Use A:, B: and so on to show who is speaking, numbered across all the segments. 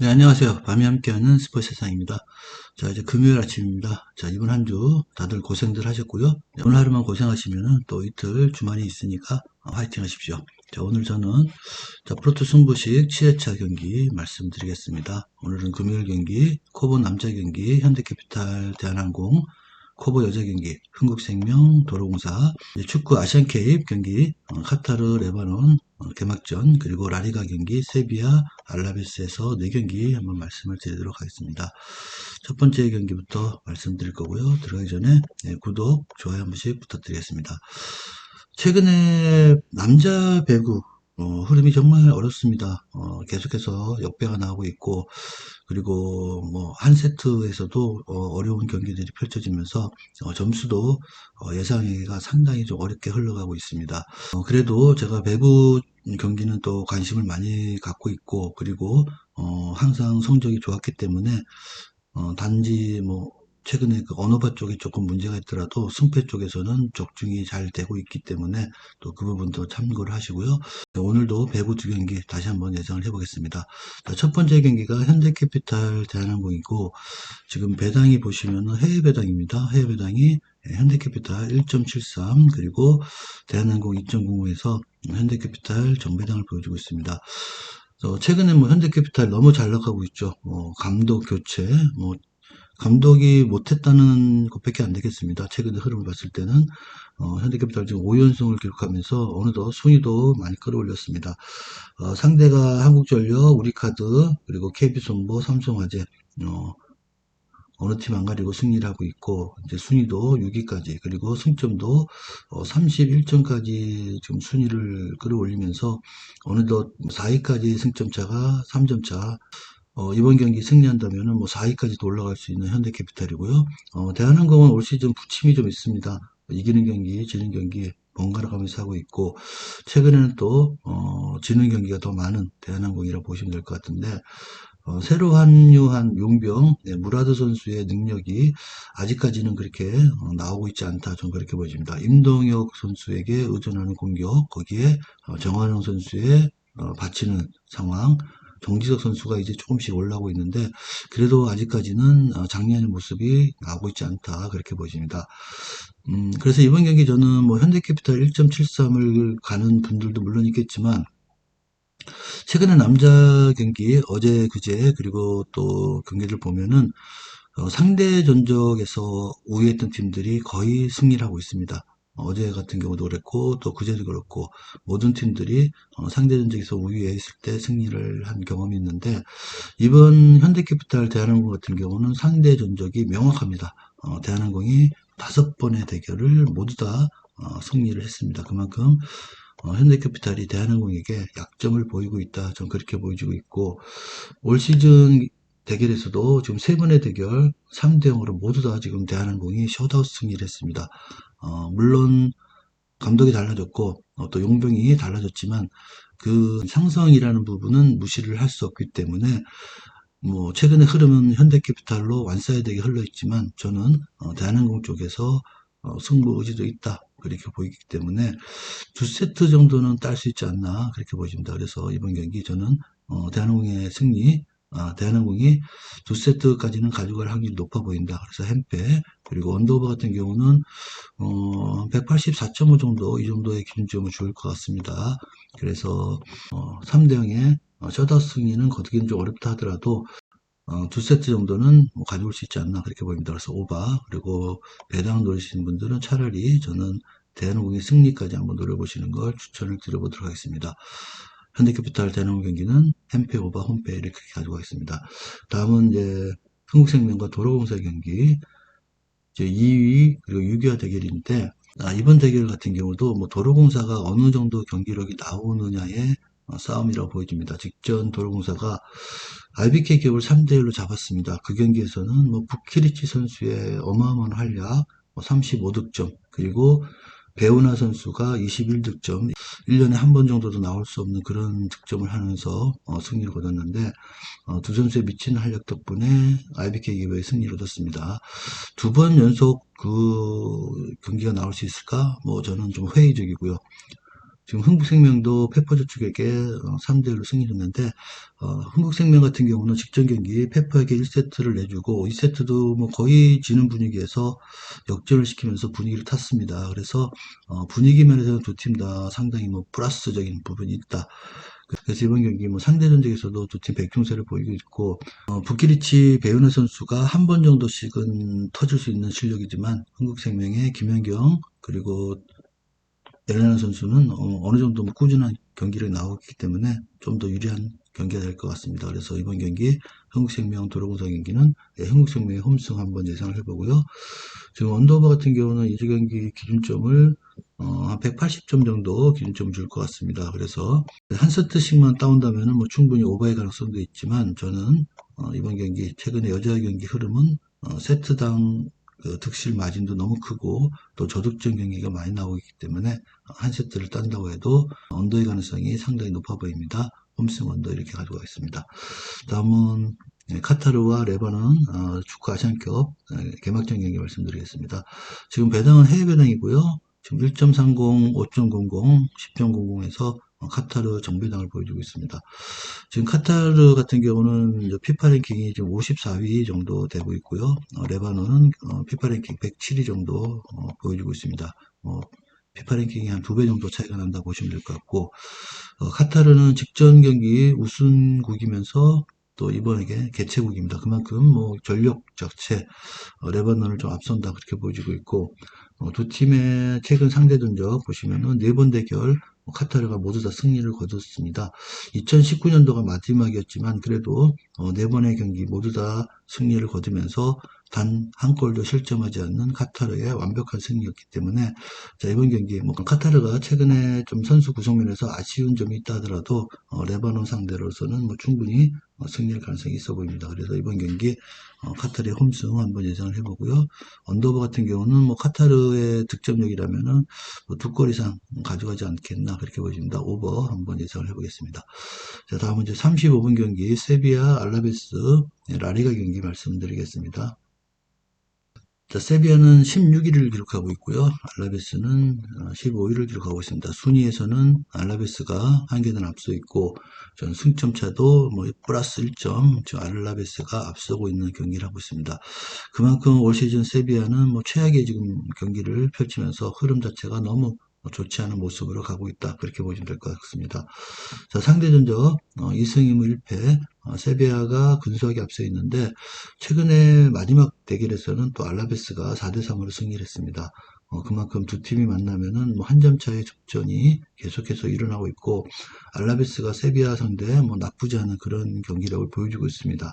A: 네, 안녕하세요. 밤이 함께하는 스포츠 세상입니다. 자, 이제 금요일 아침입니다. 자, 이번 한 주 다들 고생들 하셨고요. 네, 오늘 하루만 고생하시면은 또 이틀 주말이 있으니까 화이팅 하십시오. 자, 오늘 저는 자, 프로토 승부식 7회차 경기 말씀드리겠습니다. 오늘은 금요일 경기, 코보 남자 경기, 현대캐피탈 대한항공, 코보 여자 경기, 흥국생명, 도로공사, 축구 아시안 케이프 경기, 어, 카타르, 레바논, 어, 개막전, 그리고 라리가 경기, 세비야, 알라베스에서 4경기 한번 말씀을 드리도록 하겠습니다. 첫 번째 경기부터 말씀드릴 거고요. 들어가기 전에 네, 구독, 좋아요 한 번씩 부탁드리겠습니다. 최근에 남자 배구 어, 흐름이 정말 어렵습니다. 어, 계속해서 역배가 나오고 있고 그리고 뭐 한 세트에서도 어, 려운 경기들이 펼쳐지면서 어, 점수도 어, 예상하기가 상당히 좀 어렵게 흘러가고 있습니다. 어, 그래도 제가 배구 경기는 또 관심을 많이 갖고 있고 그리고 어, 항상 성적이 좋았기 때문에 어, 단지 뭐 최근에 그 언어바 쪽에 조금 문제가 있더라도 승패 쪽에서는 적중이 잘 되고 있기 때문에 또 그 부분도 참고를 하시고요. 네, 오늘도 배구 두 경기 다시 한번 예상을 해보겠습니다. 자, 첫 번째 경기가 현대캐피탈 대한항공이고 지금 배당이 보시면 해외 배당입니다. 해외 배당이 현대캐피탈 1.73 그리고 대한항공 2.05에서 현대캐피탈 정배당을 보여주고 있습니다. 어, 최근에 뭐 현대캐피탈 너무 잘 나가고 있죠. 뭐 감독 교체, 뭐 감독이 못했다는 것밖에 안 되겠습니다. 최근의 흐름을 봤을 때는 어, 현대캐피탈 지금 5연승을 기록하면서 어느덧 순위도 많이 끌어올렸습니다. 어, 상대가 한국전력, 우리카드, 그리고 KB손보, 삼성화재 어, 어느 팀 안 가리고 승리를 하고 있고 이제 순위도 6위까지 그리고 승점도 31점까지 어, 지금 순위를 끌어올리면서 어느덧 4위까지 승점 차가 3점 차 어, 이번 경기 승리한다면 뭐 4위까지도 올라갈 수 있는 현대캐피탈이고요. 어, 대한항공은 올 시즌 부침이 좀 있습니다. 이기는 경기, 지는 경기 번갈아 가면서 하고 있고 최근에는 또 어, 지는 경기가 더 많은 대한항공이라 고 보시면 될 것 같은데 어, 새로 합류한 용병 네, 무라드 선수의 능력이 아직까지는 그렇게 어, 나오고 있지 않다. 좀 그렇게 보여집니다. 임동혁 선수에게 의존하는 공격 거기에 어, 정환영 선수의 어, 바치는 상황 정지석 선수가 이제 조금씩 올라오고 있는데 그래도 아직까지는 어, 작년의 모습이 나오고 있지 않다 그렇게 보여집니다. 음, 그래서 이번 경기 저는 뭐 현대캐피탈 1.73을 가는 분들도 물론 있겠지만 최근에 남자 경기 어제 그제 그리고 또 경기를 보면은 어, 상대 전적에서 우위했던 팀들이 거의 승리를 하고 있습니다. 어제 같은 경우도 그랬고 또 그제도 그렇고 모든 팀들이 어, 상대 전적에서 우위에 있을 때 승리를 한 경험이 있는데 이번 현대캐피탈 대한항공 같은 경우는 상대 전적이 명확합니다. 어, 대한항공이 다섯 번의 대결을 모두 다 어, 승리를 했습니다. 그만큼 어, 현대캐피탈이 대한항공에게 약점을 보이고 있다. 좀 그렇게 보여지고 있고 올 시즌 대결에서도 지금 세 번의 대결 3대 0으로 모두 다 지금 대한항공이 셧아웃 승리를 했습니다. 어, 물론 감독이 달라졌고 어, 또 용병이 달라졌지만 그 상성이라는 부분은 무시를 할 수 없기 때문에 뭐 최근의 흐름은 현대캐피탈로 완사이되게 흘러 있지만 저는 어, 대한항공 쪽에서 어, 승부 의지도 있다 그렇게 보이기 때문에 두 세트 정도는 딸 수 있지 않나 그렇게 보입니다. 그래서 이번 경기 저는 어, 대한항공의 승리 아, 대한항공이 두 세트까지는 가져갈 확률이 높아 보인다. 그래서 햄페 그리고 언더오버 같은 경우는 어, 184.5 정도 이 정도의 기준점을 줄 것 같습니다. 그래서 어, 3대 0의 어, 셔다 승리는 거두기는 좀 어렵다 하더라도 어, 두 세트 정도는 뭐 가져올 수 있지 않나 그렇게 보입니다. 그래서 오바 그리고 배당 노리시는 분들은 차라리 저는 대한항공의 승리까지 한번 노려보시는 걸 추천을 드려보도록 하겠습니다. 현대캐피탈 대한항공 경기는 햄페 오바 홈페 이렇게 가지고 가겠습니다. 다음은 이제 한국생명과 도로공사 경기 이제 2위 그리고 6위와 대결인데 아, 이번 대결 같은 경우도 뭐 도로공사가 어느 정도 경기력이 나오느냐의 어, 싸움이라고 보여집니다. 직전 도로공사가 RBK 기업을 3대1로 잡았습니다. 그 경기에서는 뭐 부키리치 선수의 어마어마한 활약, 뭐 35득점, 그리고 배우나 선수가 21득점, 1년에 한 번 정도도 나올 수 없는 그런 득점을 하면서 어, 승리를 거뒀는데 어, 두 선수의 미친 활약 덕분에 IBK 기업의 승리를 얻었습니다. 두 번 연속 그 경기가 나올 수 있을까? 뭐 저는 좀 회의적이고요. 지금 흥국생명도 페퍼저축에게 3대1로 승리했는데 어, 흥국생명 같은 경우는 직전 경기 페퍼에게 1세트를 내주고 2세트도 뭐 거의 지는 분위기에서 역전을 시키면서 분위기를 탔습니다. 그래서 어, 분위기 면에서는 두 팀 다 상당히 뭐 플러스적인 부분이 있다. 그래서 이번 경기 뭐 상대 전적에서도 두 팀 백중세를 보이고 있고 어, 부키리치 배은혜 선수가 한 번 정도씩은 터질 수 있는 실력이지만 한국생명의 김연경 그리고 엘레나 선수는 어, 느 정도 뭐 꾸준한 경기를 나오기 때문에 좀 더 유리한 경기가 될 것 같습니다. 그래서 이번 경기 한국생명 도로공사 경기는 네, 한국생명의 홈승 한번 예상을 해보고요. 지금 언더버 같은 경우는 이주 경기 기준점을 어, 한 180점 정도 기준점을 줄것 같습니다. 그래서 한 세트씩만 따온다면 뭐 충분히 오버의 가능성도 있지만 저는 어, 이번 경기 최근에 여자 경기 흐름은 어, 세트당 그 득실 마진도 너무 크고 또 저득점 경기가 많이 나오기 때문에 한 세트를 딴다고 해도 언더의 가능성이 상당히 높아 보입니다. 홈승 언더 이렇게 가져가겠습니다. 다음은 네, 카타르와 레바논 어, 축구 아시안컵 어, 개막전 경기 말씀드리겠습니다. 지금 배당은 해외 배당이고요. 지금 1.30, 5.00, 10.00에서 카타르 정배당을 보여주고 있습니다. 지금 카타르 같은 경우는 피파 랭킹이 지금 54위 정도 되고 있고요. 어, 레바논은 어, 피파 랭킹 107위 정도 어, 보여주고 있습니다. 어, 피파 랭킹이 한 두 배 정도 차이가 난다고 보시면 될 것 같고 어, 카타르는 직전 경기 우승국이면서 또 이번에 개최국입니다. 그만큼 뭐 전력 자체 어, 레바논을 좀 앞선다 그렇게 보여지고 있고 어, 두 팀의 최근 상대 전적 보시면은 네 번 대결 뭐 카타르가 모두 다 승리를 거뒀습니다. 2019년도가 마지막이었지만 그래도 어, 네 번의 경기 모두 다 승리를 거두면서 단 한 골도 실점하지 않는 카타르의 완벽한 승리였기 때문에 자 이번 경기 뭐 카타르가 최근에 좀 선수 구성면에서 아쉬운 점이 있다 하더라도 어, 레바논 상대로서는 뭐 충분히 어, 승리할 가능성이 있어 보입니다. 그래서 이번 경기 어, 카타르의 홈승 한번 예상을 해보고요. 언더버 같은 경우는 뭐 카타르의 득점력이라면은 뭐 두 골 이상 가져가지 않겠나 그렇게 보여집니다. 오버 한번 예상을 해보겠습니다. 자 다음은 이제 35분 경기 세비야 알라베스 라리가 경기 말씀드리겠습니다. 자, 세비야는 16위를 기록하고 있고요. 알라베스는 15위를 기록하고 있습니다. 순위에서는 알라베스가 한 계단 앞서 있고, 전 승점 차도 뭐 플러스 1점, 지금 알라베스가 앞서고 있는 경기를 하고 있습니다. 그만큼 올 시즌 세비야는 뭐 최악의 지금 경기를 펼치면서 흐름 자체가 너무 좋지 않은 모습으로 가고 있다. 그렇게 보시면 될 것 같습니다. 자, 상대 전적 어, 2승 2무 1패 어, 세비야가 근소하게 앞서 있는데 최근에 마지막 대결에서는 또 알라베스가 4대 3으로 승리를 했습니다. 어, 그만큼 두 팀이 만나면은 뭐 한 점 차의 접전이 계속해서 일어나고 있고 알라베스가 세비야 상대 뭐 나쁘지 않은 그런 경기력을 보여주고 있습니다.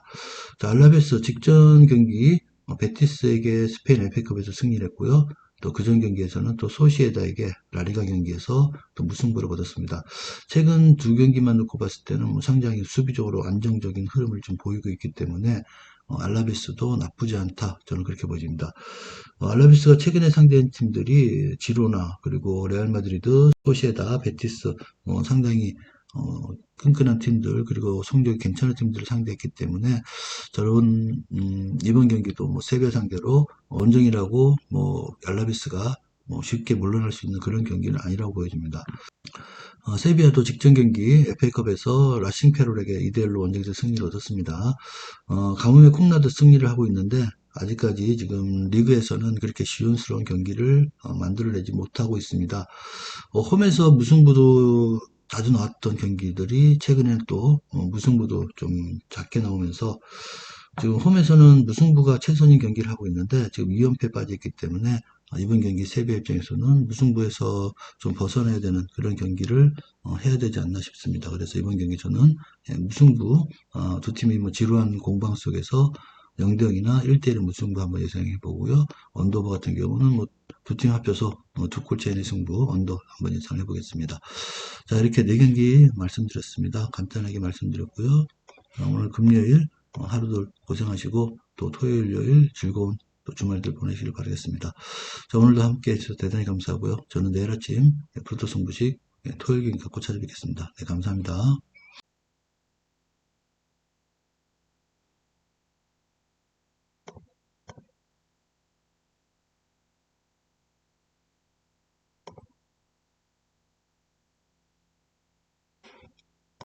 A: 자, 알라베스 직전 경기 어, 베티스에게 스페인 에페컵에서 승리를 했고요. 또 그전 경기에서는 또 소시에다에게 라리가 경기에서 또 무승부를 거뒀습니다. 최근 두 경기만 놓고 봤을 때는 뭐 상당히 수비적으로 안정적인 흐름을 좀 보이고 있기 때문에 어, 알라베스도 나쁘지 않다. 저는 그렇게 보입니다. 어, 알라베스가 최근에 상대한 팀들이 지로나 그리고 레알 마드리드, 소시에다, 베티스 어, 상당히 어, 끈끈한 팀들 그리고 성적이 괜찮은 팀들을 상대했기 때문에 저런 음, 이번 경기도 뭐 세배 상대로 원정이라고 뭐 알라비스가 뭐 쉽게 물러날 수 있는 그런 경기는 아니라고 보여집니다. 어, 세비야도 직전 경기 FA컵에서 라싱 페롤에게 2대1로 원정에서 승리를 얻었습니다. 어, 가뭄에 콩나드 승리를 하고 있는데 아직까지 지금 리그에서는 그렇게 시원스러운 경기를 어, 만들어내지 못하고 있습니다. 어, 홈에서 무승부도 자주 나왔던 경기들이 최근에는 또 어, 무승부도 좀 작게 나오면서 지금 홈에서는 무승부가 최선인 경기를 하고 있는데 지금 2연패 빠졌기 때문에 어, 이번 경기 세배 입장에서는 무승부에서 좀 벗어나야 되는 그런 경기를 어, 해야 되지 않나 싶습니다. 그래서 이번 경기 저는 예, 무승부 두 팀이 뭐 지루한 공방 속에서 0대0이나 1대1 무승부 한번 예상해 보고요. 언더버 같은 경우는 뭐 두 팀 합쳐서 뭐두 골차이의 승부 언더 한번 예상해 보겠습니다. 자 이렇게 네 경기 말씀드렸습니다. 간단하게 말씀드렸고요. 오늘 금요일 어, 하루도 고생하시고 또 토요일 요일 즐거운 또 주말들 보내시길 바라겠습니다. 자 오늘도 함께 해주셔서 대단히 감사하고요. 저는 내일 아침 프로토 승부식 토요일 경기 갖고 찾아뵙겠습니다. 네 감사합니다.